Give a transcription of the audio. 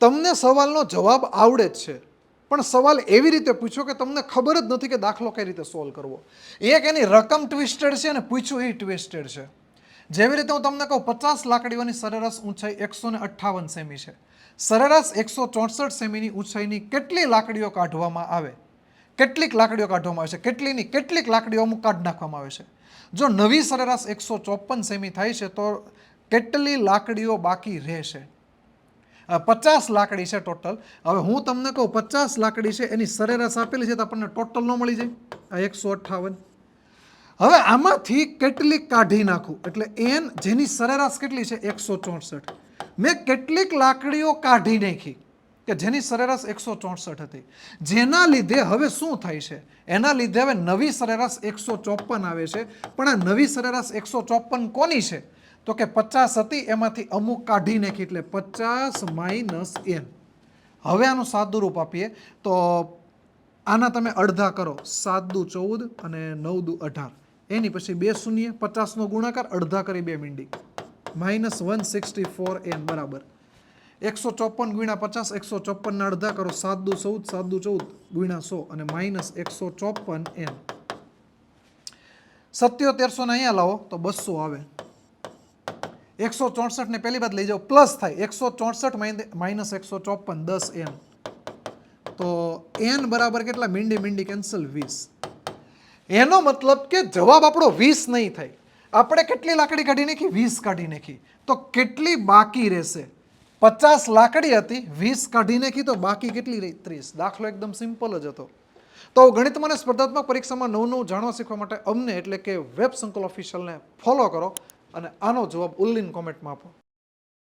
તમને સવાલનો જવાબ આવડે જ છે. પણ સવાલ એવી રીતે પૂછ્યો કે તમને ખબર જ નથી કે દાખલો કઈ રીતે સોલ્વ કરવો. એક એની રકમ ટ્વિસ્ટેડ છે અને પૂછ્યું એ ટ્વિસ્ટેડ છે. જેવી રીતે હું તમને કહું, પચાસ લાકડીઓની સરેરાશ ઊંચાઈ એકસો ને અઠ્ઠાવન સેમી છે. સરેરાશ એકસો ચોસઠ સેમીની ઊંચાઈની કેટલી લાકડીઓ કાઢવામાં આવે? કેટલીક લાકડીઓ કાઢવામાં આવે છે? કેટલીની? કેટલીક લાકડીઓ અમુક કાઢી નાખવામાં આવે છે? જો નવી સરેરાશ એકસો ચોપન સેમી થાય છે તો કેટલી લાકડીઓ બાકી રહેશે? પચાસ લાકડી છે ટોટલ. હવે હું તમને કહું, પચાસ લાકડી છે, એની સરેરાશ આપેલી છે તો આપણને ટોટલ ન મળી જાય. આ એકસો અઠ્ઠાવન. હવે આમાંથી કેટલીક કાઢી નાખું? એટલે એન, જેની સરેરાશ કેટલી છે? એકસો ચોસઠ. મેં કેટલીક લાકડીઓ કાઢી નાખી કે જેની સરેરાશ એકસો ચોસઠ હતી. જેના લીધે હવે શું થાય છે? એના લીધે હવે નવી સરેરાશ એકસો ચોપન આવે છે. પણ આ નવી સરેરાશ એકસો ચોપન કોની છે? તો કે પચાસ હતી, એમાંથી અમુક કાઢી નાખી એટલે પચાસ માઇનસ એન. હવે આનું સાદું રૂપ આપીએ. તો આના તમે અડધા કરો. સાત દુ ચૌદ અને નવ દુ અઢાર. એની પછી બે શૂન્ય, પચાસનો ગુણાકાર, અડધા કરી બે મીંડી. Minus one sixty four N, બરાબર. એકસો ચોપન ગુણ્યા પચાસ, એકસો ચોપનના અડધા કરો. સાત દુ ચૌદ સાત દુ ચૌદ ગુણ્યા સો અને માઇનસ એકસો ચોપન એન. સત્યોતેરસો ને અહીંયા લાવો, તો બસો આવે. એકસો ચોસઠ ને પહેલી બાદ લઈ જાઓ, પ્લસ થાય. એકસો ચોસઠ માઇનસ એકસો ચોપન, દસ એન. તો એન બરાબર કેટલા? મીંડી મીંડી કેન્સલ વીસ. એનો મતલબ કે જવાબ આપણો વીસ નહીં થાય. આપણે કેટલી લાકડી કાઢી નાખી? વીસ કાઢી નાખી. તો કેટલી બાકી રહેશે? પચાસ લાકડી હતી, વીસ કાઢી નાખી તો બાકી કેટલી રહી? ત્રીસ. દાખલો એકદમ સિમ્પલ જ હતો. તો ગણિત મને સ્પર્ધાત્મક પરીક્ષામાં નવું નવું જાણવા શીખવા માટે અમને એટલે કે વેબ સંકુલ ઓફિશિયલને ફોલો કરો. અને આનો જવાબ ઉલ્લીન કોમેન્ટમાં આપો.